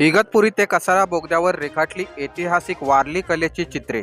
इगतपुरी ते कसारा बोगद्यावर रेखाटली ऐतिहासिक वारली कलेची चित्रे.